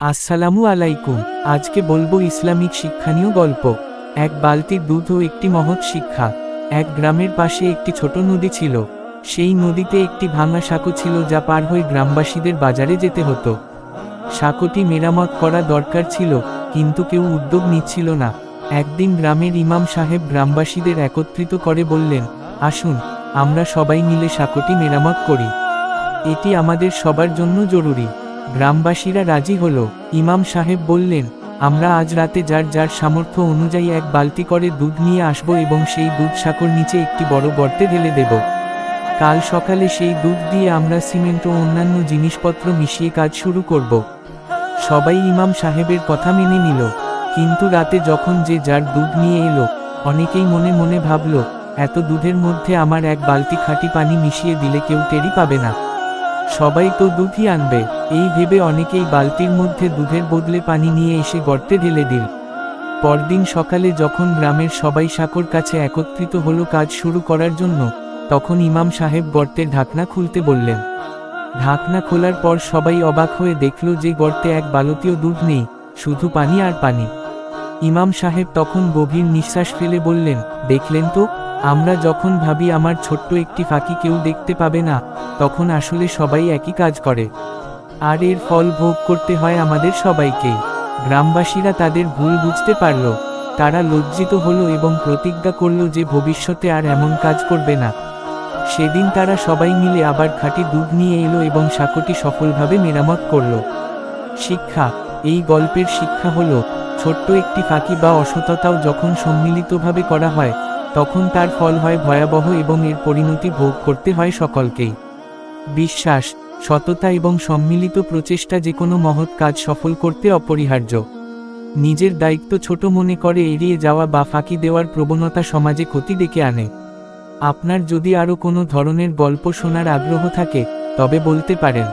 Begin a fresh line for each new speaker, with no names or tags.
আসসালামু আলাইকুম। আজকে বলব ইসলামিক শিক্ষানীয় গল্প। এক বালতির দুধ ও একটি মহৎ শিক্ষা। এক গ্রামের পাশে একটি ছোট নদী ছিল। সেই নদীতে একটি ভাঙা সাঁকো ছিল যা পার হয়ে গ্রামবাসীদের বাজারে যেতে হতো। সাঁকোটি মেরামত করা দরকার ছিল, কিন্তু কেউ উদ্যোগ নিচ্ছিল না। একদিন গ্রামের ইমাম সাহেব গ্রামবাসীদের একত্রিত করে বললেন, আসুন, আমরা সবাই মিলে সাঁকোটি মেরামত করি। এটি আমাদের সবার জন্য জরুরি। গ্রামবাসীরা রাজি হল। ইমাম সাহেব বললেন, আমরা আজ রাতে যার যার সামর্থ্য অনুযায়ী এক বালতি করে দুধ নিয়ে আসব এবং সেই দুধ সাঁকোর নিচে একটি বড় গর্তে ঢেলে দেব। কাল সকালে সেই দুধ দিয়ে আমরা সিমেন্ট ও অন্যান্য জিনিসপত্র মিশিয়ে কাজ শুরু করব। সবাই ইমাম সাহেবের কথা মেনে নিল। কিন্তু রাতে যখন যে যার দুধ নিয়ে এলো, অনেকেই মনে মনে ভাবল, এত দুধের মধ্যে আমার এক বালতি খাঁটি পানি মিশিয়ে দিলে কেউ টেরি পাবে না। সবাই তো দুধই আনবে। এই ভেবে অনেকেই বালতির মধ্যে দুধের বদলে পানি নিয়ে এসে গর্তে ঢেলে দিল। পরদিন সকালে যখন গ্রামের সবাই সাকর কাছে একত্রিত হলো কাজ শুরু করার জন্য, তখন ইমাম সাহেব গর্তের ঢাকনা খুলতে বললেন। ঢাকনা খোলার পর সবাই অবাক হয়ে দেখল যে গর্তে এক বালতীয় দুধ নেই, শুধু পানি আর পানি। ইমাম সাহেব তখন গভীর নিঃশ্বাস ফেলে বললেন, দেখলেন তো? আমরা যখন ভাবি আমার ছোট্ট একটি ফাঁকি কেউ দেখতে পাবে না, তখন আসলে সবাই একই কাজ করে। আর এর ফল ভোগ করতে হয় আমাদের সবাইকেই গ্রামবাসীরা তাদের ভুল বুঝতে পারল। তারা লজ্জিত হলো এবং প্রতিজ্ঞা করল যে ভবিষ্যতে আর এমন কাজ করবে না। সেদিন তারা সবাই মিলে আবার খাঁটি দুধ নিয়ে এলো এবং সাঁকোটি সফলভাবে মেরামত করল। শিক্ষা। এই গল্পের শিক্ষা হলো, ছোট্ট একটি ফাঁকি বা অসততাও যখন সম্মিলিতভাবে করা হয় তখন তার ফল হয় ভয়াবহ এবং এর পরিণতি ভোগ করতে হয় সকলকেই। বিশ্বাস, সততা এবং সম্মিলিত প্রচেষ্টা যে কোনো মহৎ কাজ সফল করতে অপরিহার্য। নিজের দায়িত্ব ছোট মনে করে এড়িয়ে যাওয়া বা ফাঁকি দেওয়ার প্রবণতা সমাজে ক্ষতি ডেকে আনে। আপনার যদি আরও কোনো ধরনের গল্প শোনার আগ্রহ থাকে, তবে বলতে পারেন।